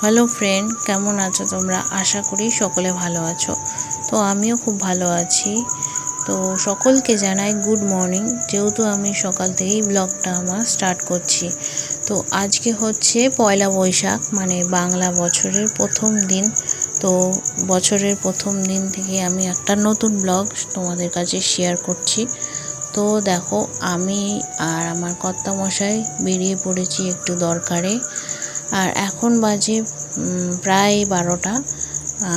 Hello friend কেমন আছো তোমরা? আশা করি সকলে ভালো আছো। তো আমিও খুব ভালো আছি। তো সকলকে জানাই গুড মর্নিং যেহেতু আমি সকাল থেকেই ব্লগটা আমার স্টার্ট করছি। তো আজকে হচ্ছে পয়লা বৈশাখ মানে বাংলা বছরের প্রথম দিন। তো বছরের প্রথম দিন থেকে আমি একটা নতুন ব্লগ তোমাদের কাছে শেয়ার করছি। তো দেখো, আমি আর আমার কর্তামশাই বেরিয়ে পড়েছি একটু দরকারে। আর এখন বাজে প্রায় বারোটা।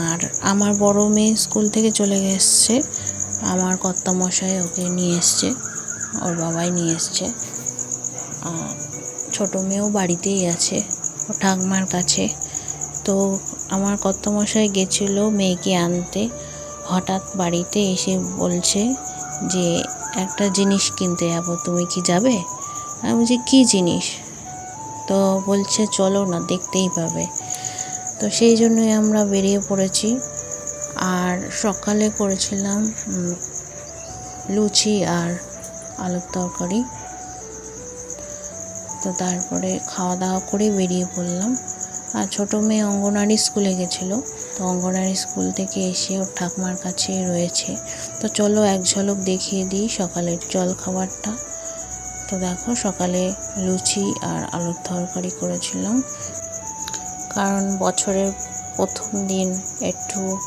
আর আমার বড় মেয়ে স্কুল থেকে চলে এসছে আমার কর্তামশাই ওকে নিয়ে এসছে, ওর বাবাই নিয়ে এসছে। আর ছোটো মেয়েও বাড়িতেই আছে, ও ঠাকমার কাছে। তো আমার কর্তামশাই গেছিল মেয়েকে আনতে। হঠাৎ বাড়িতে এসে বলছে যে, একটা জিনিস কিনতে যাব, তুমি কি যাবে? আমি বলছি, কী জিনিস? তো বলছে, চলো না, দেখতেই পাবে। তো সেই জন্যই আমরা বেরিয়ে পড়েছি। আর সকালে করেছিলাম লুচি আর আলুর তরকারি। তো তারপরে খাওয়া দাওয়া করে বেরিয়ে পড়লাম। আর ছোটো মেয়ে অঙ্গনারী স্কুলে গেছিল। তো অঙ্গনারী স্কুল থেকে এসে ওর ঠাকমার কাছে রয়েছে। তো চলো, এক ঝলক দেখিয়ে দিই সকালের জল খাবারটা তো দেখো, সকালে লুচি আর আলুর তরকারি করেছিলাম। কারণ বছরের প্রথম দিন একটু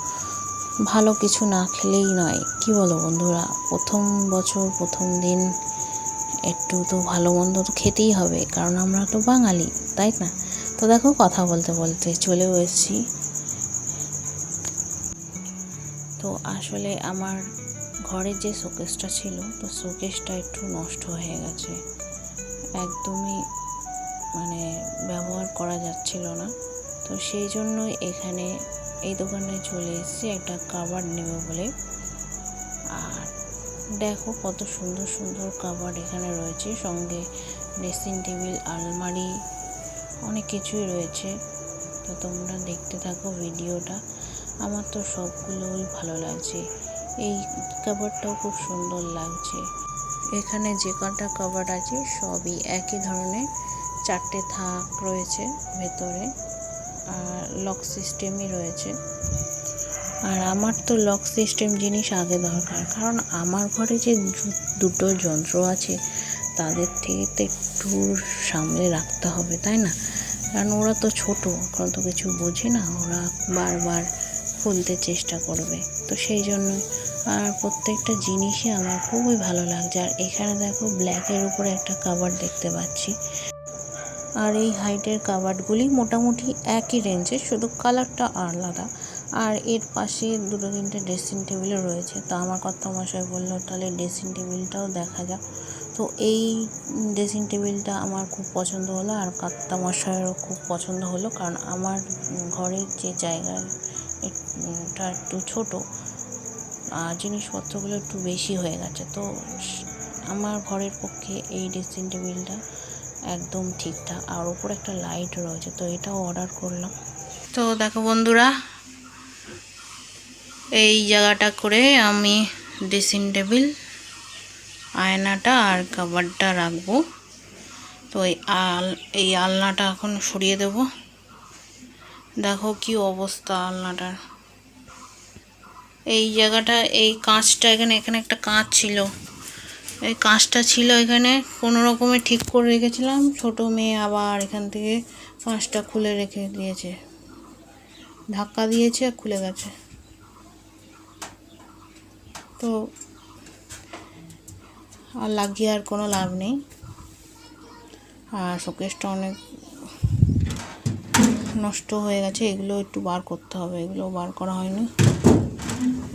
ভালো কিছু না খেলেই নয়। কি বলো বন্ধুরা? প্রথম বছর, প্রথম দিন একটু তো ভালো মন্দ তো খেতেই হবে, কারণ আমরা তো বাঙালি, তাই না? তো দেখো কথা বলতে বলতে চলেও এসেছি। তো আসলে আমার ঘরের যে শোকেসটা ছিল, তো শোকেসটা একটু নষ্ট হয়ে গেছে। একদমই মানে ব্যবহার করা যাচ্ছিল না। তো সেই জন্যই এখানে এই দোকানে চলে এসেছি, একটা কাবার নেবে বলে। আর দেখো কত সুন্দর সুন্দর কাবার এখানে রয়েছে, সঙ্গে ড্রেসিং টেবিল আলমারি, অনেক কিছুই রয়েছে। তো তোমরা দেখতে থাকো ভিডিওটা। আমার তো সবগুলোই ভালো লাগছে। এই কাবারটাও খুব সুন্দর লাগছে। এখানে যে কটা কাবার আছে, সবই একই ধরনের। চারটে থাক রয়েছে ভেতরে, আর লক সিস্টেমই রয়েছে। আর আমার তো লক সিস্টেম জিনিস আগে দরকার, কারণ আমার ঘরে যে দুটো যন্ত্র আছে, তাদের থেকে তো একটু সামলে রাখতে হবে, তাই না? কারণ ওরা তো ছোট, এখন তো কিছু বোঝে না, ওরা বারবার খুলতে চেষ্টা করবে। তো সেই জন্য আর প্রত্যেকটা জিনিসই আমার খুবই ভালো লাগছে। আর এখানে দেখো ব্ল্যাকের উপরে একটা কাভার দেখতে পাচ্ছি। আর এই হাইটের কাবার্ডগুলি মোটামুটি একই রেঞ্জের শুধু কালারটা আলাদা। আর এর পাশে দুটো তিনটে ড্রেসিং টেবিলও রয়েছে। তো আমার কর্তামশাই বলল, তাহলে ড্রেসিং টেবিলটাও দেখা যাক। তো এই ড্রেসিং টেবিলটা আমার খুব পছন্দ হলো আর কাত্তা মশাইয়েরও খুব পছন্দ হলো। কারণ আমার ঘরের যে জায়গা এটা একটু ছোটো জিনিসপত্রগুলো একটু বেশি হয়ে গেছে। তো আমার ঘরের পক্ষে এই ড্রেসিং টেবিলটা একদম ঠিকঠাক আর ওপরে একটা লাইট রয়েছে, তো এটাও অর্ডার করলাম। তো দেখো বন্ধুরা, এই জায়গাটা করে আমি ড্রেসিং টেবিল, আয়নাটা আর কাবারটা রাখব। তো এই আল এই আলনাটা এখন সরিয়ে দেব। দেখো কি অবস্থা আলনাটার। এই জায়গাটা, এই কাঁচটা এখানে এখানে একটা কাঁচ ছিল। এই কাঁচটা ছিল এখানে, কোনো রকমে ঠিক করে রেখেছিলাম। ছোট মেয়ে আবার এখান থেকে কাঁচটা খুলে রেখে দিয়েছে। ধাক্কা দিয়েছে আর খুলে গেছে। তো আর লাগিয়ে আর কোনো লাভ নেই। আর শোকেসটা অনেক নষ্ট হয়ে গেছে। এগুলো একটু বার করতে হবে। এগুলো বার করা হয়নি।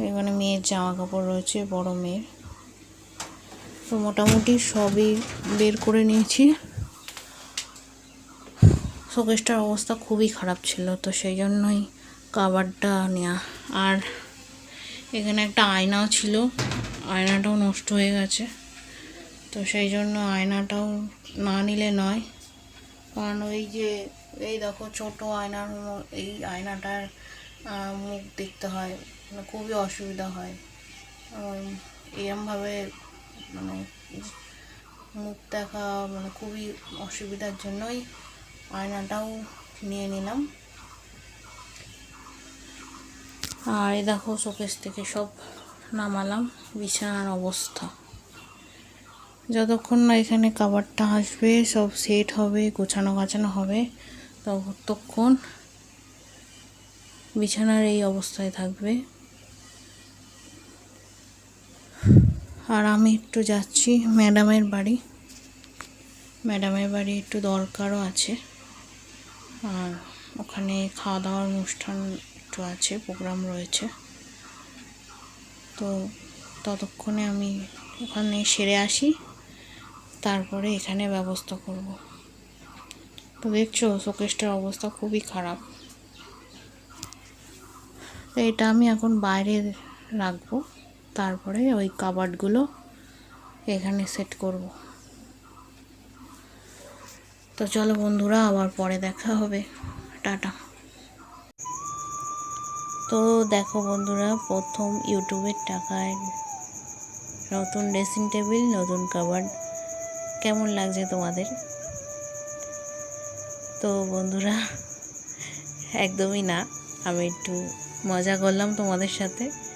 এখানে মেয়ের জামা কাপড় রয়েছে, বড় মেয়ের। তো মোটামুটি সবই বের করে নিয়েছি। শোকেসটার অবস্থা খুবই খারাপ ছিল, তো সেই জন্যই কাবারটা নেওয়া আর এখানে একটা আয়নাও ছিল, আয়নাটাও নষ্ট হয়ে গেছে। তো সেই জন্য আয়নাটাও না নিলে নয়। কারণ ওই যে, এই দেখো ছোট আয়নার এই আয়নাটার মুখ দেখতে হয়। মানে খুবই অসুবিধা হয়। এরমভাবে মানে মুখ দেখা মানে খুবই অসুবিধার জন্যই আয়নাটাও নিয়ে নিলাম। আর এই দেখো শোকেস থেকে সব নামালাম, বিছানার অবস্থা। যতক্ষণ না এখানে কাবারটা আসবে, সব সেট হবে, গোছানো গাছানো হবে, ততক্ষণ বিছানার এই অবস্থায় থাকবে। আর আমি একটু যাচ্ছি ম্যাডামের বাড়ি। ম্যাডামের বাড়ি একটু দরকারও আছে। আর ওখানে খাওয়া দাওয়ার অনুষ্ঠান একটু আছে, প্রোগ্রাম রয়েছে। তো ততক্ষণে আমি ওখানে সেরে আসি, তারপরে এখানে ব্যবস্থা করব। তো দেখছ, শোকেসটার অবস্থা খুবই খারাপ। তো এটা আমি এখন বাইরে রাখব। তারপরে ওই কাবার্ডগুলো এখানে সেট করব। তো চলো বন্ধুরা, আবার পরে দেখা হবে। টাটা। তো দেখো বন্ধুরা, প্রথম ইউটিউবের টাকায় নতুন ড্রেসিং টেবিল, নতুন কাবার্ড কেমন লাগছে তোমাদের? তো বন্ধুরা, একদমই না। আমি একটু মজা করলাম তোমাদের সাথে।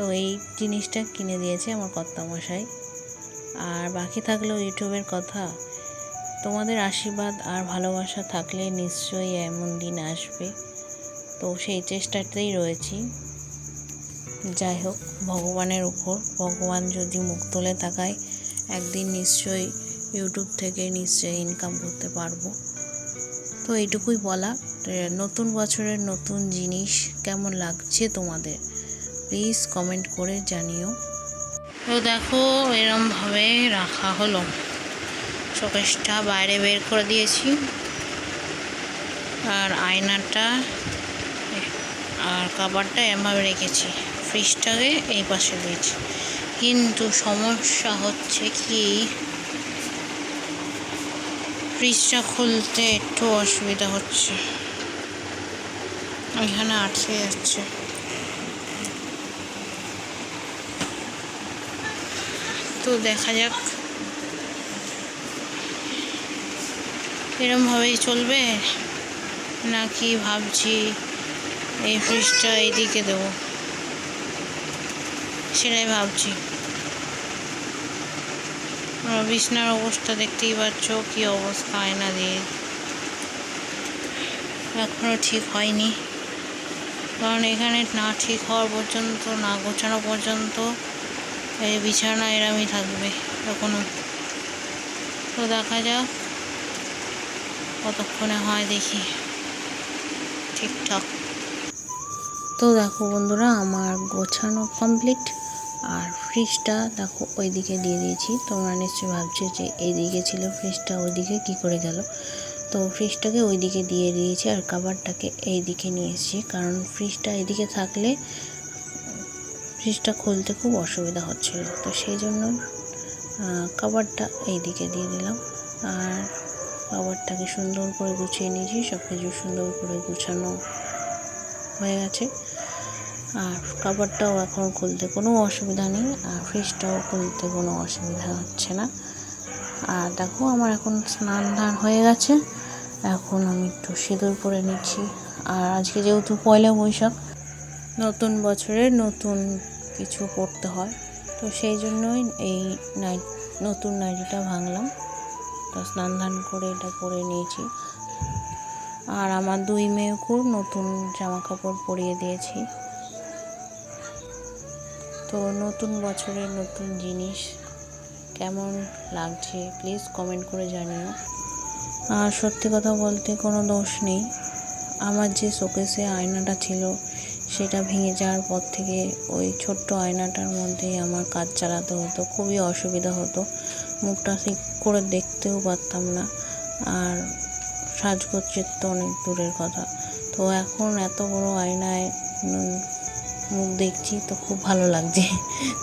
তো এই জিনিসটা কিনে দিয়েছে আমার কর্তামশাই। আর বাকি থাকলেও ইউটিউবের কথা। তোমাদের আশীর্বাদ আর ভালোবাসা থাকলে নিশ্চয়ই এমন দিন আসবে। তো সেই চেষ্টাতেই রয়েছি। যাই হোক, ভগবানের উপর, ভগবান যদি মুখ তুলে তাকায়, একদিন নিশ্চয়ই ইউটিউব থেকে নিশ্চয়ই ইনকাম করতে পারব। তো এইটুকুই বলা। নতুন বছরের নতুন জিনিস কেমন লাগছে তোমাদের? প্লিজ কমেন্ট করে জানিও। তো দেখো, এরমভাবে রাখা হলো। শোকেসটা বাইরে বের করে দিয়েছি। আর আয়নাটা, আর কাবারটা এমভাবে রেখেছি। ফ্রিজটাকে এই পাশে দিয়েছি। কিন্তু সমস্যা হচ্ছে কি, ফ্রিজটা খুলতে একটু অসুবিধা হচ্ছে। এখানে আটকে যাচ্ছে। তো দেখা যাক। এরমভাবেই চলবে? নাকি ভাবছি এই ফ্রিজটা এইদিকে দেবো? সেটাই ভাবছি। বিছনার অবস্থা দেখতেই পাচ্ছ, কি অবস্থা আয়না দিয়ে। এখনও ঠিক হয়নি। কারণ এখানে না ঠিক হওয়ার পর্যন্ত, না গোছানো পর্যন্ত এই বিছানা এরমই থাকবে এখনও তো দেখা যাক কতক্ষণে হয় দেখি। ঠিকঠাক। তো দেখো বন্ধুরা, আমার গোছানো কমপ্লিট আর ফ্রিজটা দেখো ওই দিকে দিয়ে দিয়েছি। তোমরা নিশ্চয়ই ভাবছ যে এইদিকে ছিল ফ্রিজটা ওইদিকে কি করে গেল? তো ফ্রিজটাকে ওইদিকে দিয়ে দিয়েছি আর কাভারটাকে এই দিকে নিয়ে এসেছি। কারণ ফ্রিজটা এদিকে থাকলে ফ্রিজটা খুলতে খুব অসুবিধা হচ্ছিল। তো সেই জন্য কাভারটা এই দিকে দিয়ে দিলাম। আর কাভারটাকে সুন্দর করে গুছিয়ে নিয়েছি সব কিছু সুন্দর করে গুছানো হয়ে গেছে। আর কাভারটাও এখন খুলতে কোনো অসুবিধা নেই, আর ফ্রিজটাও খুলতে কোনো অসুবিধা হচ্ছে না। আর দেখো, আমার এখন স্নান ধান হয়ে গেছে। এখন আমি একটু সিঁদুর পরে নিচ্ছি। আর আজকে যেহেতু পয়লা বৈশাখ নতুন বছরের নতুন কিছু পড়তে হয়। তো সেই জন্যই এই নাইট নতুন নাইটিটা ভাঙলাম। তো স্নান ধান করে এটা পরে নিয়েছি। আর আমার দুই মেয়েকেও নতুন জামা কাপড় পরিয়ে দিয়েছি। তো নতুন বছরের নতুন জিনিস কেমন লাগছে প্লিজ কমেন্ট করে জানিও। আর সত্যি কথা বলতে কোনো দোষ নেই। আমার যে শোকেসে আয়নাটা ছিল সেটা ভেঙে যাওয়ার পর থেকে ওই ছোট্ট আয়নাটার মধ্যেই আমার কাজ চালাতে হতো, খুবই অসুবিধা হতো। মুখটা ঠিক করে দেখতেও পারতাম না। আর সাজগোজের তো অনেক দূরের কথা। তো এখন এত বড় আয়নায় মুখ দেখছি তো খুব ভালো লাগছে।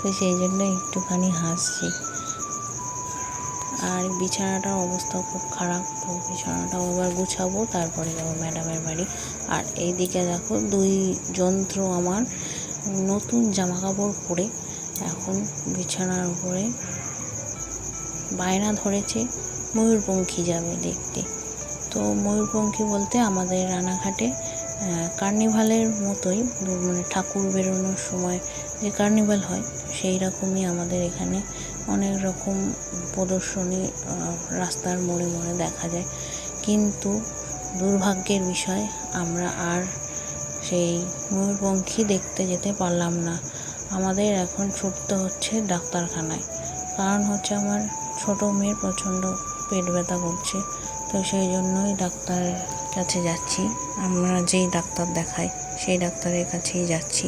তো সেই জন্য একটুখানি হাসছি। আর বিছানাটার অবস্থা খুব খারাপ। তো বিছানাটাও এবার গুছাবো, তারপরে যাব ম্যাডামের বাড়ি। আর এইদিকে দেখো, দুই যন্ত্র আমার নতুন জামা কাপড় পরে এখন বিছানার উপরে বায়না ধরেছে, ময়ূরপঙ্খী যাবে দেখতে। তো ময়ূরপঙ্খী বলতে আমাদের রানাঘাটে কার্নিভালের মতোই মানে ঠাকুর বেরোনোর সময় যে কার্নিভাল হয়, সেই রকমই আমাদের এখানে অনেক রকম প্রদর্শনী রাস্তার মোড়ে মোড়ে দেখা যায়। কিন্তু দুর্ভাগ্যের বিষয়, আমরা আর সেই ময়ূরপঙ্খী দেখতে যেতে পারলাম না। আমাদের এখন ছুটতে হচ্ছে ডাক্তারখানায়। কারণ হচ্ছে আমার ছোটো মেয়ের প্রচণ্ড পেট ব্যথা করছে। তো সেই জন্যই ডাক্তারের কাছে যাচ্ছি। আমরা যেই ডাক্তার দেখাই, সেই ডাক্তারের কাছেই যাচ্ছি।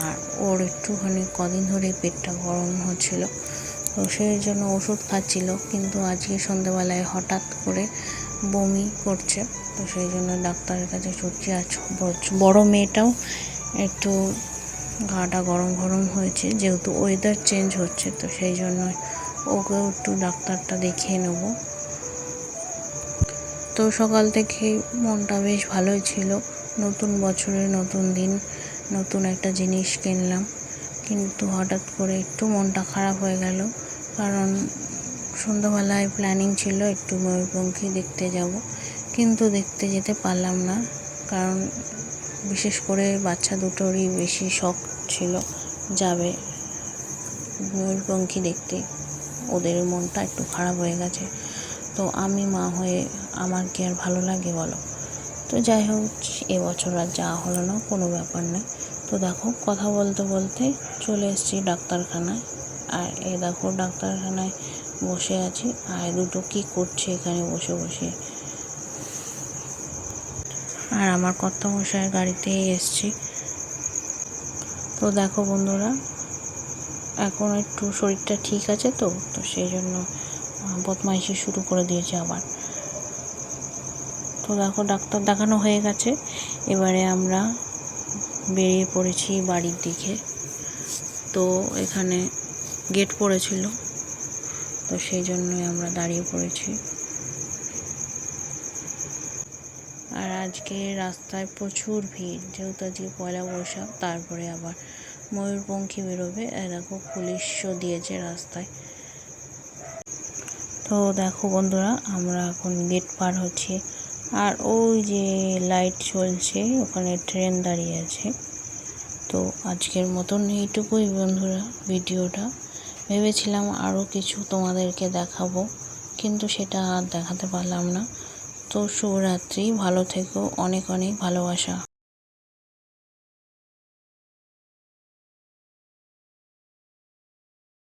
আর ওর একটুখানি কদিন ধরে পেটটা গরম হচ্ছিল। তো সেই জন্য ওষুধ খাচ্ছিল, কিন্তু আজকে সন্ধ্যেবেলায় হঠাৎ করে বমি করছে। তো সেই জন্য ডাক্তারের কাছে ছুটছি আর বড় মেয়েটাও একটু গাটা গরম গরম হয়েছে, যেহেতু ওয়েদার চেঞ্জ হচ্ছে, তো সেই জন্য ওকেও একটু ডাক্তারটা দেখিয়ে নেব। তো সকাল থেকে মনটা বেশ ভালোই ছিল। নতুন বছরে নতুন দিন, নতুন একটা জিনিস কিনলাম। কিন্তু হঠাৎ করে একটু মনটা খারাপ হয়ে গেল। কারণ সন্ধ্যাবেলায় প্ল্যানিং ছিল একটু ময়ূরপঙ্খী দেখতে যাব। কিন্তু দেখতে যেতে পারলাম না। কারণ বিশেষ করে বাচ্চা দুটোরই বেশি শখ ছিল যাবে ময়ূরপঙ্খী দেখতে। ওদের মনটা একটু খারাপ হয়ে গেছে। তো আমি মা হয়ে আমার কি আর ভালো লাগে বলো? তো যাই হোক এবছর আর যাওয়া হলো না, কোনো ব্যাপার নয় তো দেখো, কথা বলতে বলতে চলে এসেছি ডাক্তারখানায়। আর এ দেখো, ডাক্তারখানায় বসে আছি। আর দুটো কী করছে এখানে বসে বসে? আর আমার কর্তামশায়ের গাড়িতেই এসছি। তো দেখো বন্ধুরা, এখন একটু শরীরটা ঠিক আছে তো? তো সেই জন্য বদমাইশি শুরু করে দিয়েছে আবার। তো দেখো, ডাক্তার দেখানো হয়ে গেছে। এবারে আমরা বেরিয়ে পড়েছি বাড়ির দিকে। তো এখানে গেট পড়েছিল। তো সেই জন্যই আমরা দাঁড়িয়ে পড়েছি। আর আজকে রাস্তায় প্রচুর ভিড়। যেহেতু আজকে পয়লা বৈশাখ, তারপরে আবার ময়ূরপঙ্খী বেরোবে। দেখো, পুলিশও দিয়েছে রাস্তায়। তো দেখো বন্ধুরা, আমরা এখন গেট পার হচ্ছি। আর ওই যে লাইট চলছে, ওখানে ট্রেন দাঁড়িয়ে আছে। তো আজকের মতন এইটুকুই বন্ধুরা ভিডিওটা। ভেবেছিলাম আরও কিছু তোমাদেরকে দেখাবো, কিন্তু সেটা আর দেখাতে পারলাম না। তো শুভরাত্রি, ভালো থেকো, অনেক অনেক ভালোবাসা।